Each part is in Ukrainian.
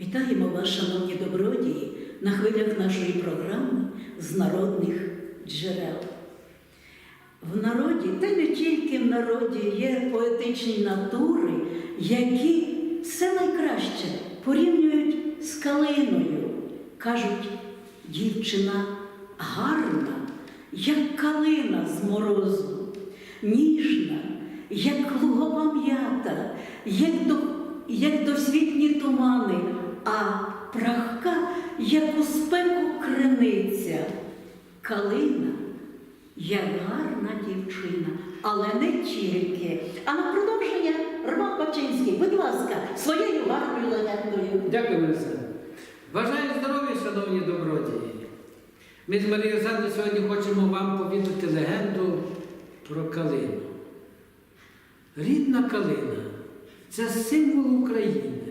Вітаємо вас, шановні добродії, на хвилях нашої програми з народних джерел. В народі, та не тільки в народі, є поетичні натури, які все найкраще порівнюють з калиною. Кажуть, дівчина гарна, як калина з морозу, ніжна, як лугова м'ята, як, до, як досвітні тумани, а прахка, як у спеку криниця. Калина як гарна дівчина, але не тільки. А на продовження Роман Бачинський, будь ласка, своєю гарною легендою. Дякую, Лариса. Бажаю здоров'я, шановні добродії. Ми з Марією Олександрою сьогодні хочемо вам повідати легенду про калину. Рідна калина це символ України.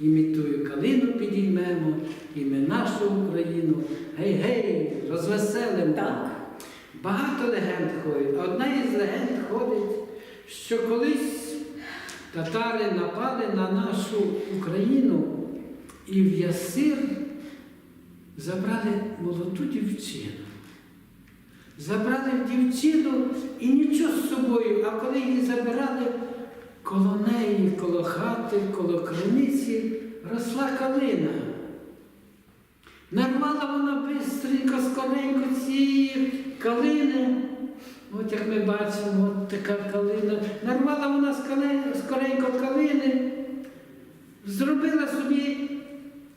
І ми тую калину підіймемо, і ми нашу Україну. Гей-гей, розвеселимо. Так. Багато легенд ходить. Одна із легенд ходить, що колись татари напали на нашу Україну і в Ясир забрали молоду дівчину. Забрали дівчину і нічого з собою, а коли її забирали, коло неї, коло хати, коло криниці росла калина. Нарвала вона бистренько, скоренько ці калини. От як ми бачимо, от така калина. Нарвала вона скоренько калини, зробила собі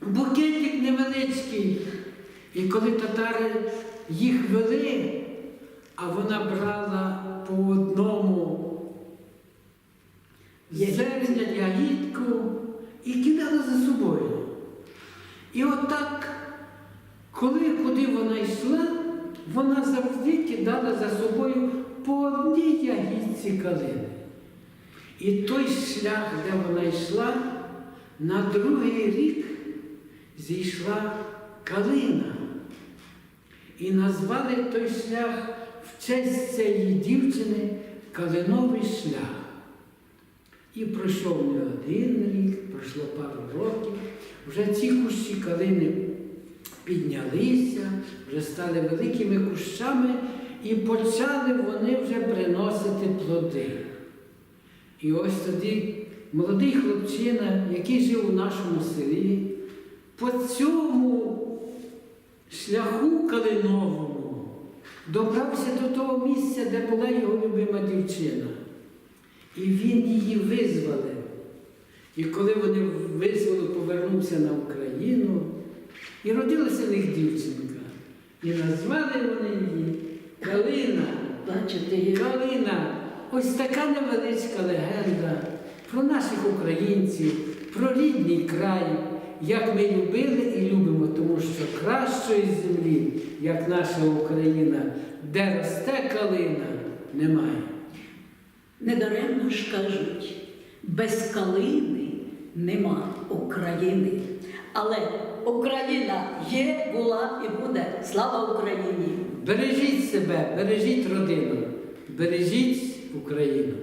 букетик невеличкий. І коли татари їх вели, а вона брала по одному зерня, ягідку і кидала за собою. І отак, коли куди вона йшла, вона завжди кидала за собою по одній ягідці калини. І той шлях, де вона йшла, на другий рік зійшла калина. І назвали той шлях в честь цієї дівчини Калиновий шлях. І пройшов не один рік, пройшло пару років. Вже ці кущі калини піднялися, вже стали великими кущами і почали вони вже приносити плоди. І ось тоді молодий хлопчина, який жив у нашому селі, по цьому шляху калиновому добрався до того місця, де була його любима дівчина. І він її визволив. І коли вони визволили, повернувся на Україну, і родилася в них дівчинка. І назвали вони її Калина. Бачите, Калина. Ось така невеличка легенда про наших українців, про рідний край, як ми любили і любимо, тому що кращої землі, як наша Україна, де росте калина, немає. Недаремно ж кажуть, без калини нема України. Але Україна є, була і буде. Слава Україні! Бережіть себе, бережіть родину, бережіть Україну.